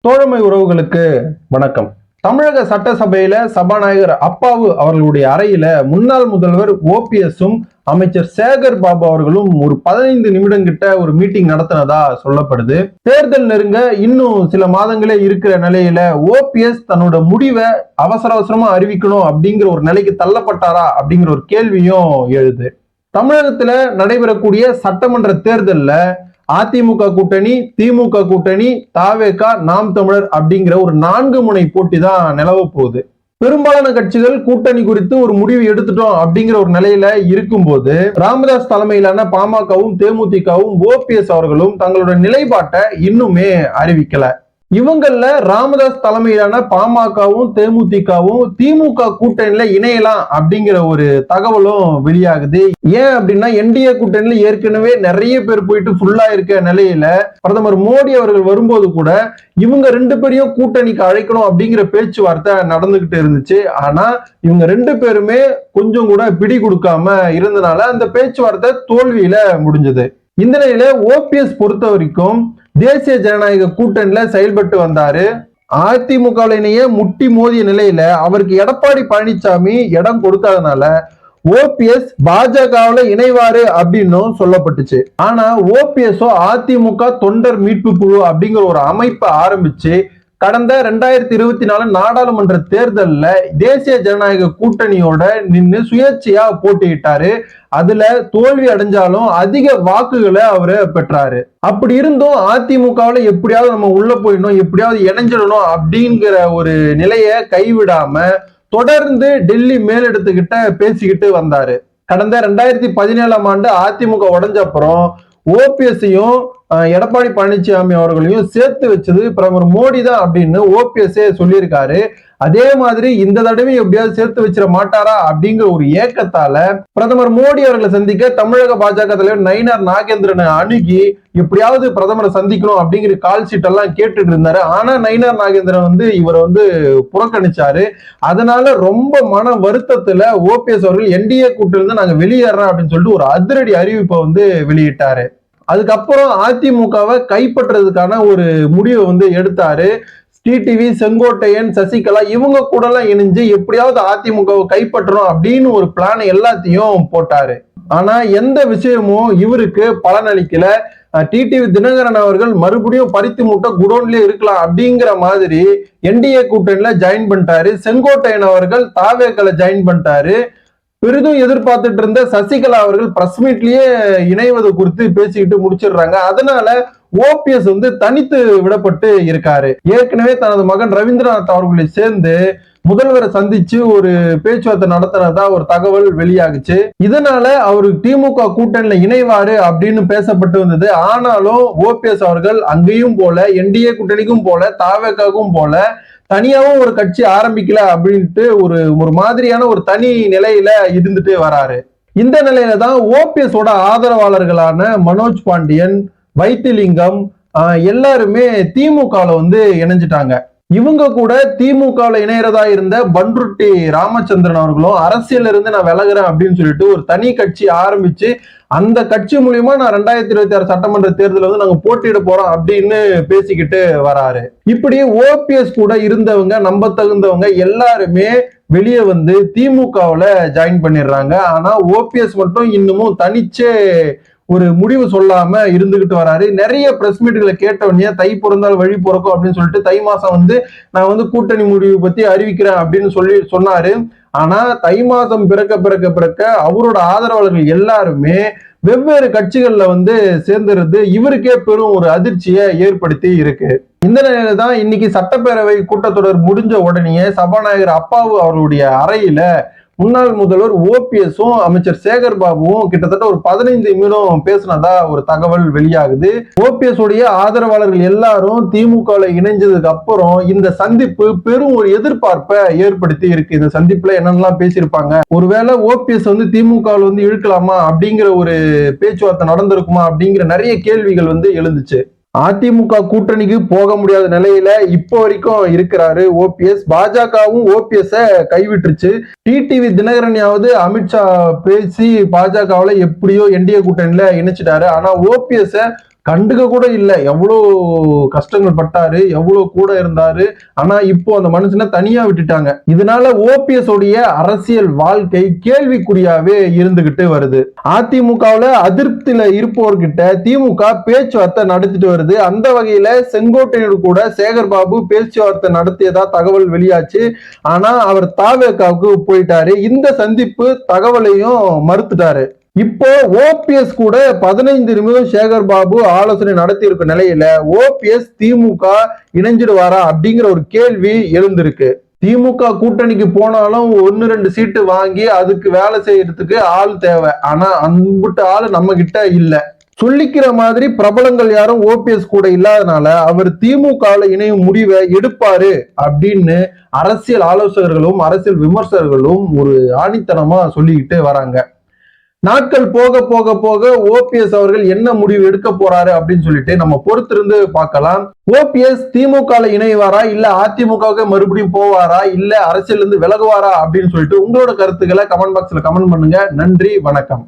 தோழமை உறவுகளுக்கு வணக்கம். தமிழக சட்டசபையில சபாநாயகர் அப்பாவு அவர்களுடைய அறையில முன்னாள் முதல்வர் ஓபிஎஸும் அமைச்சர் சேகர் பாபு அவர்களும் ஒரு பதினைந்து நிமிடம் கிட்ட ஒரு மீட்டிங் நடத்தினதா சொல்லப்படுது. தேர்தல் நெருங்க இன்னும் சில மாதங்களே இருக்கிற நிலையில ஓபிஎஸ் தன்னோட முடிவை அவசர அவசரமா அறிவிக்கணும் அப்படிங்கிற ஒரு நிலைக்கு தள்ளப்பட்டாரா அப்படிங்கிற ஒரு கேள்வியும் எழுது. தமிழகத்துல நடைபெறக்கூடிய சட்டமன்ற தேர்தல்ல அதிமுக கூட்டணி திமுக கூட்டணி தாவேகா நாம் தமிழர் அப்படிங்கிற ஒரு நான்கு முனை போட்டி தான் நிலவ போகுது. பெரும்பாலான கட்சிகள் கூட்டணி குறித்து ஒரு முடிவு எடுத்துட்டோம் அப்படிங்கிற ஒரு நிலையில இருக்கும்போது ராமதாஸ் தலைமையிலான பாமகவும் தேமுதிகவும் ஓபிஎஸ் அவர்களும் தங்களோட நிலைப்பாட்டை இன்னுமே அறிவிக்கல. இவங்கள ராமதாஸ் தலைமையிலான பாமகவும் தேமுதிகவும் திமுக கூட்டணியில இணையலாம் அப்படிங்கிற ஒரு தகவலும் வெளியாகுது. ஏன் அப்படின்னா என்டிஏ கூட்டணியில ஏற்கனவே நிறைய பேர் போயிட்டு ஃபுல்லா இருக்க நிலையில பிரதமர் மோடி அவர்கள் வரும்போது கூட இவங்க ரெண்டு பேரையும் கூட்டணிக்கு அழைக்கணும் அப்படிங்கிற பேச்சுவார்த்தை நடந்துகிட்டு இருந்துச்சு. ஆனா இவங்க ரெண்டு பேருமே கொஞ்சம் கூட பிடி கொடுக்காம இருந்தனால அந்த பேச்சுவார்த்தை தோல்வியில முடிஞ்சது. இந்த நிலையில ஓபிஎஸ் பொறுத்த வரைக்கும் தேசிய ஜனநாயக கூட்டணியில செயல்பட்டு வந்தாரு. அதிமுகவிலேயே முட்டி மோதிய நிலையில அவருக்கு எடப்பாடி பழனிசாமி இடம் கொடுத்ததுனால ஓபிஎஸ் பாஜகவுல இணைவாரு அப்படின்னும் சொல்லப்பட்டுச்சு. ஆனா ஓபிஎஸ்ஓ அதிமுக தொண்டர் மீட்பு குழு அப்படிங்கிற ஒரு அமைப்பை ஆரம்பிச்சு கடந்த ரெண்டாயிரத்தி இருபத்தி நாலு நாடாளுமன்ற தேர்தலில் தேசிய ஜனநாயக கூட்டணியோட நின்று சுயேட்சையா போட்டியிட்டாரு. அதுல தோல்வி அடைஞ்சாலும் அதிக வாக்குகளை அவரு பெற்றாரு. அப்படி இருந்தும் அதிமுகவுல எப்படியாவது நம்ம உள்ள போயிடணும் எப்படியாவது இணைஞ்சிடணும் அப்படிங்கிற ஒரு நிலையை கைவிடாம தொடர்ந்து டெல்லி மேலிடத்துக்கிட்ட பேசிக்கிட்டு வந்தாரு. கடந்த ரெண்டாயிரத்தி பதினேழாம் ஆண்டு அதிமுக உடஞ்ச அப்புறம் ஓபிஎஸ்ஸையும் எடப்பாடி பழனிசாமி அவர்களையும் சேர்த்து வச்சது பிரதமர் மோடி தான் அப்படின்னு ஓபிஎஸ்ஏ சொல்லியிருக்காரு. அதே மாதிரி இந்த தடவை எப்படியாவது சேர்த்து வச்சிட மாட்டாரா அப்படிங்கிற ஒரு ஏக்கத்தால பிரதமர் மோடி அவர்களை சந்திக்க தமிழக பாஜக தலைவர் நயினார் நாகேந்திரனை அணுகி எப்படியாவது பிரதமரை சந்திக்கணும் அப்படிங்கிற கால் ஷீட் எல்லாம் கேட்டுட்டு இருந்தாரு. ஆனா நயினார் நாகேந்திரன் வந்து இவரை வந்து புறக்கணிச்சாரு. அதனால ரொம்ப மன வருத்தத்துல ஓபிஎஸ் அவர்கள் என்டிஏ கூட்டிலிருந்து நாங்க வெளியேறோம் அப்படின்னு சொல்லிட்டு ஒரு அதிரடி அறிவிப்பை வந்து வெளியிட்டாரு. அதுக்கப்புறம் அதிமுகவை கைப்பற்றுறதுக்கான ஒரு முடிவை வந்து எடுத்தாரு. டிடிவி செங்கோட்டையன் சசிகலா இவங்க கூட எல்லாம் இணைஞ்சு எப்படியாவது அதிமுகவை கைப்பற்றணும் அப்படின்னு ஒரு பிளான் எல்லாத்தையும் போட்டாரு. ஆனா எந்த விஷயமும் இவருக்கு பலனளிக்கல. டிடிவி தினகரன் அவர்கள் மறுபடியும் பறித்து மூட்டை குடோன்லயே இருக்கலாம் அப்படிங்கிற மாதிரி என்டிஏ கூட்டணியில ஜாயின் பண்ணிட்டாரு. செங்கோட்டையன் அவர்கள் தாவேக்களை ஜாயின் பண்ணிட்டாரு. பெரிதும் எதிர்பார்த்துட்டு இருந்த சசிகலா அவர்கள் பிரஸ் மீட்லயே இணைவது குறித்து பேசிக்கிட்டு முடிச்சிடுறாங்க. அதனால ஓபிஎஸ் வந்து தனித்து விடப்பட்டு இருக்காரு. ஏற்கனவே தனது மகன் ரவீந்திரநாத் அவர்களை சேர்ந்து முதல்வரை சந்திச்சு ஒரு பேச்சுவார்த்தை நடத்தினதா ஒரு தகவல் வெளியாகுச்சு. இதனால அவரு திமுக கூட்டணியில இணைவாரு அப்படின்னு பேசப்பட்டு வந்தது. ஆனாலும் ஓபிஎஸ் அவர்கள் அங்கேயும் போல என்டிஏ கூட்டணிக்கும் போல தாவேக்காவும் போல தனியாவும் ஒரு கட்சி ஆரம்பிக்கல அப்படின்ட்டு ஒரு ஒரு மாதிரியான ஒரு தனி நிலையில இருந்துட்டு வராரு. இந்த நிலையில தான் ஓபிஎஸோட ஆதரவாளர்களான மனோஜ் பாண்டியன் வைத்திலிங்கம் எல்லாருமே திமுகவில் வந்து இணைஞ்சிட்டாங்க. இவங்க கூட திமுகவில் இணையறதா இருந்த பன்ருட்டி ராமச்சந்திரன் அவர்களும் அரசியல இருந்து நான் விலகுறேன் அப்படின்னு சொல்லிட்டு ஒரு தனி கட்சி ஆரம்பிச்சு அந்த கட்சி மூலியமா நான் ரெண்டாயிரத்தி இருபத்தி ஆறு சட்டமன்ற தேர்தலில் வந்து நாங்க போட்டியிட போறோம் அப்படின்னு பேசிக்கிட்டு வராரு. இப்படி ஓபிஎஸ் கூட இருந்தவங்க நம்ப தகுந்தவங்க எல்லாருமே வெளியே வந்து திமுகவில் ஜாயின் பண்ணிடுறாங்க. ஆனா ஓபிஎஸ் மட்டும் இன்னமும் தனிச்சே ஒரு முடிவு சொல்லாம இருந்துகிட்டு வராரு. நிறைய பிரஸ் மீட்டுகளை கேட்டவனே தை பிறந்தால் வழி பிறக்கும் அப்படின்னு சொல்லிட்டு தை மாசம் வந்து நான் வந்து கூட்டணி முடிவு பத்தி அறிவிக்கிறேன் அப்படின்னு சொல்லி சொன்னாரு. ஆனா தை மாசம் பிறக்க பிறக்க பிறக்க அவரோட ஆதரவாளர்கள் எல்லாருமே வெவ்வேறு கட்சிகள்ல வந்து சேர்ந்துருது இவருக்கே பெரும் ஒரு அதிர்ச்சியை ஏற்படுத்தி இருக்கு. இந்த நிலையில தான் இன்னைக்கு சட்டப்பேரவை கூட்டத்தொடர் முடிஞ்ச உடனே சபாநாயகர் அப்பாவு அவருடைய அறையில முன்னாள் முதல்வர் ஓபிஎஸும் அமைச்சர் சேகர் பாபுவும் கிட்டத்தட்ட ஒரு பதினைந்து நிமிடம் பேசினதா ஒரு தகவல் வெளியாகுது. ஓபிஎஸ் உடைய ஆதரவாளர்கள் எல்லாரும் திமுக இணைஞ்சதுக்கு அப்புறம் இந்த சந்திப்பு பெரும் ஒரு எதிர்பார்ப்பை ஏற்படுத்தி இருக்கு. இந்த சந்திப்புல என்னென்னலாம் பேசியிருப்பாங்க? ஒருவேளை ஓபிஎஸ் வந்து திமுக வந்து இழுக்கலாமா அப்படிங்கிற ஒரு பேச்சுவார்த்தை நடந்திருக்குமா அப்படிங்கிற நிறைய கேள்விகள் வந்து எழுந்துச்சு. அதிமுக கூட்டணிக்கு போக முடியாத நிலையில இப்போ வரைக்கும் இருக்கிறாரு ஓபிஎஸ். பாஜகவும் ஓபிஎஸ் கைவிட்டுருச்சு. டிடிவி தினகரனையாவது அமித்ஷா பேசி பாஜகவுல எப்படியோ என்டிஏ கூட்டணியில இணைச்சிட்டாரு. ஆனா ஓபிஎஸ் கண்டுக்க கூட இல்லை. எவ்வளோ கஷ்டங்கள் பட்டாரு எவ்வளோ கூட இருந்தாரு. ஆனா இப்போ அந்த மனுஷனை தனியா விட்டுட்டாங்க. இதனால ஓபிஎஸ் உடைய அரசியல் வாழ்க்கை கேள்விக்குறியாவே இருந்துகிட்டு வருது. அதிமுகவுல அதிருப்தியில இருப்பவர்கிட்ட திமுக பேச்சுவார்த்தை நடத்திட்டு வருது. அந்த வகையில செங்கோட்டையோடு கூட சேகர் பாபு பேச்சுவார்த்தை நடத்தியதா தகவல் வெளியாச்சு. ஆனா அவர் தாவேக்காவுக்கு போயிட்டாரு. இந்த சந்திப்பு தகவலையும் மறுத்துட்டாரு. இப்போ ஓபிஎஸ் கூட பதினைந்து நிமிடம் சேகர் பாபு ஆலோசனை நடத்தி இருக்க நிலையில ஓபிஎஸ் திமுக இணைஞ்சிடுவாரா அப்படிங்கிற ஒரு கேள்வி எழுந்திருக்கு. திமுக கூட்டணிக்கு போனாலும் ஒன்னு ரெண்டு சீட்டு வாங்கி அதுக்கு வேலை செய்யறதுக்கு ஆள் தேவை. ஆனா அன்புட்டு ஆள் நம்ம கிட்ட இல்ல. சொல்லிக்கிற மாதிரி பிரபலங்கள் யாரும் ஓபிஎஸ் கூட இல்லாதனால அவர் திமுகவில் இணையும் முடிவை எடுப்பாரு அப்படின்னு அரசியல் ஆலோசகர்களும் அரசியல் விமர்சகர்களும் ஒரு ஆணித்தனமா சொல்லிக்கிட்டு வராங்க. நாட்கள் போக போக போக ஓபிஎஸ் அவர்கள் என்ன முடிவு எடுக்க போறாரு அப்படின்னு சொல்லிட்டு நம்ம பொறுத்திருந்து பார்க்கலாம். ஓபிஎஸ் திமுக இணைவாரா இல்ல அதிமுகவுக்கு மறுபடியும் போவாரா இல்ல அரசியல் இருந்து விலகுவாரா அப்படின்னு சொல்லிட்டு உங்களோட கருத்துக்களை கமெண்ட் பாக்ஸ்ல கமெண்ட் பண்ணுங்க. நன்றி வணக்கம்.